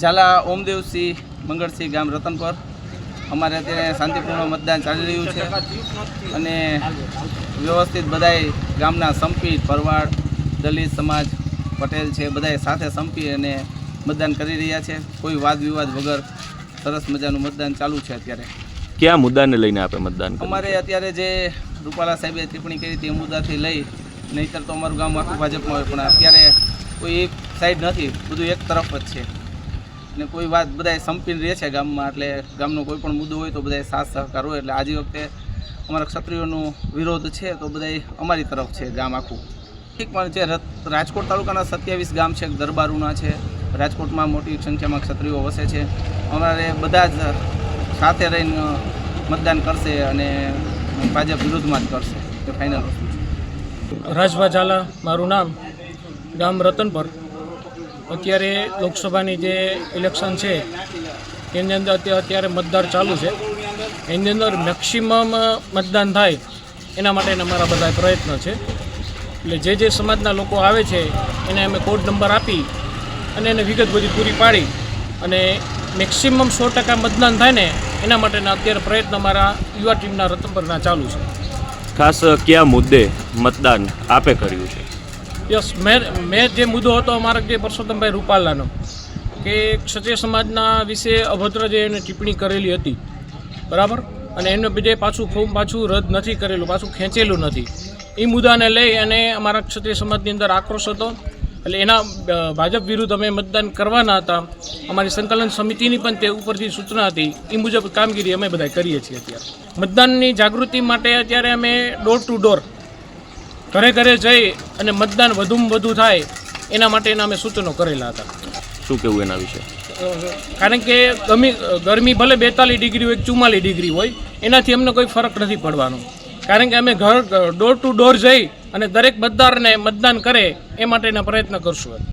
ઝાલા ઓમદેવસિંહ મંગળસિંહ ગામ રતનપર. અમારે અત્યારે શાંતિપૂર્ણ મતદાન ચાલી રહ્યું છે અને વ્યવસ્થિત બધાય ગામના સંપી ભરવાડ દલિત સમાજ પટેલ છે બધાય સાથે સંપી અને મતદાન કરી રહ્યા છે. કોઈ વાદ વિવાદ વગર સરસ મજાનું મતદાન ચાલુ છે અત્યારે. કયા મુદ્દાને લઈને આપે મતદાન અમારે અત્યારે જે રૂપાલા સાહેબે ટિપ્પણી કરી તે મુદ્દાથી લઈ નહીંતર તો અમારું ગામ આખું ભાજપમાં હોય પણ અત્યારે કોઈ એક સાઈડ નથી બધું એક તરફ જ છે. ને કોઈ વાત બધાય સંપીને રહે છે ગામમાં, એટલે ગામનો કોઈ પણ મુદ્દો હોય તો બધાય સાથ સહકાર હોય, એટલે આજે વખતે અમારા ક્ષત્રિયોનો વિરોધ છે તો બધાય અમારી તરફ છે ગામ આખું. ઠીક પણ રત- રાજકોટ તાલુકાના સત્યાવીસ ગામ છે દરબારુના છે, રાજકોટમાં મોટી સંખ્યામાં ક્ષત્રિયો વસે છે. અમારે બધા જ સાથે રહીને મતદાન કરશે અને ભાજપ વિરુદ્ધમાં જ કરશે તે ફાઇનલ રાજભા ઝાલા, મારું નામ ગામ રતનપર. અત્યારે લોકસભાની જે ઇલેક્શન છે, એની અંદર અત્યારે મતદાર ચાલુ છે. એની અંદર મેક્સિમમ મતદાન થાય, એના માટેના અમારા બધા પ્રયત્ન છે. એટલે જે જે સમાજના લોકો આવે છે, એને અમે કોડ નંબર આપી અને એને વિગત બધી પૂરી પાડી અને મેક્સિમમ સો ટકા મતદાન થાય ને, એના માટેના અત્યારે પ્રયત્ન અમારા યુવા ટીમના રતનપરના ચાલુ છે. ખાસ કયા મુદ્દે મતદાન આપે કર્યું છે? યસ મેં મેં જે મુદ્દો હતો અમારા જે પરસોત્તમભાઈ રૂપાલાનો, કે ક્ષત્રિય સમાજના વિશે અભદ્ર જે એને ટિપ્પણી કરેલી હતી, બરાબર? અને એમને બીજે પાછું ફોર્મ પાછું રદ નથી કરેલું, પાછું ખેંચેલું નથી. એ મુદ્દાને લઈ અને અમારા ક્ષત્રિય સમાજની અંદર આક્રોશ હતો. એટલે એના ભાજપ વિરુદ્ધ અમે મતદાન કરવાના હતા. અમારી સંકલન સમિતિની પણ તે ઉપરથી સૂચના હતી. એ મુજબ કામગીરી અમે બધા કરીએ છીએ અત્યારે. મતદાનની જાગૃતિ માટે અત્યારે અમે ડોર ટુ ડોર ઘરે ઘરે જઈ અને મતદાન વધુમાં વધુ થાય એના માટેના અમે સૂચનો કરેલા હતા. શું કેવું એના વિશે? કારણ કે ગમી ગરમી ભલે બેતાલીસ ડિગ્રી હોય ચુમ્માલીસ ડિગ્રી હોય એનાથી અમને કોઈ ફરક નથી પડવાનો. કારણ કે અમે ઘર ડોર ટુ ડોર જઈ અને દરેક મતદારને મતદાન કરે એ માટેના પ્રયત્ન કરશું.